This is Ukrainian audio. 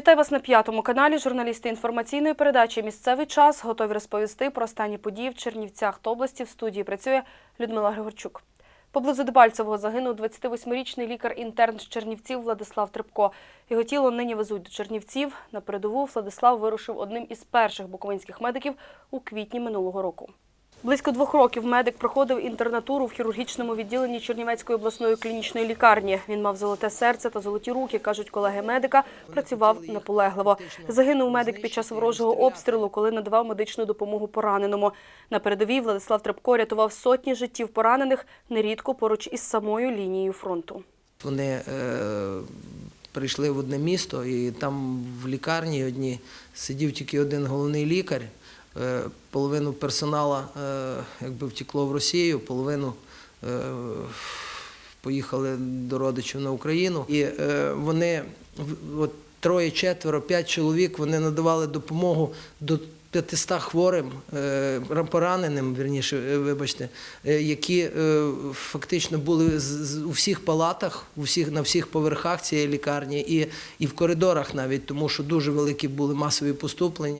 Вітаю вас на п'ятому каналі. Журналісти інформаційної передачі Місцевий час готові розповісти про останні події в Чернівцях та області. В студії працює Людмила Григорчук. Поблизу Дебальцевого загинув 28-річний лікар-інтерн з Чернівців Владислав Трипко. Його тіло нині везуть до Чернівців. На передову Владислав вирушив одним із перших буковинських медиків у квітні минулого року. Близько двох років медик проходив інтернатуру в хірургічному відділенні Чернівецької обласної клінічної лікарні. Він мав золоте серце та золоті руки, кажуть колеги медика. Працював наполегливо. Загинув медик під час ворожого обстрілу, коли надавав медичну допомогу пораненому. На передовій Владислав Трепко рятував сотні життів поранених, нерідко поруч із самою лінією фронту. Вони е, прийшли в одне місто, і там в лікарні одній сидів тільки один головний лікар. Е, половину персонала е, якби втекло в Росію, половину е, поїхали до родичів на Україну. І вони от троє, четверо, п'ять чоловік вони надавали допомогу до 500 хворим, пораненим, вірніше, вибачте, які фактично були у всіх палатах, у всіх, на всіх поверхах цієї лікарні і, і в коридорах навіть, тому що дуже великі були масові поступлення.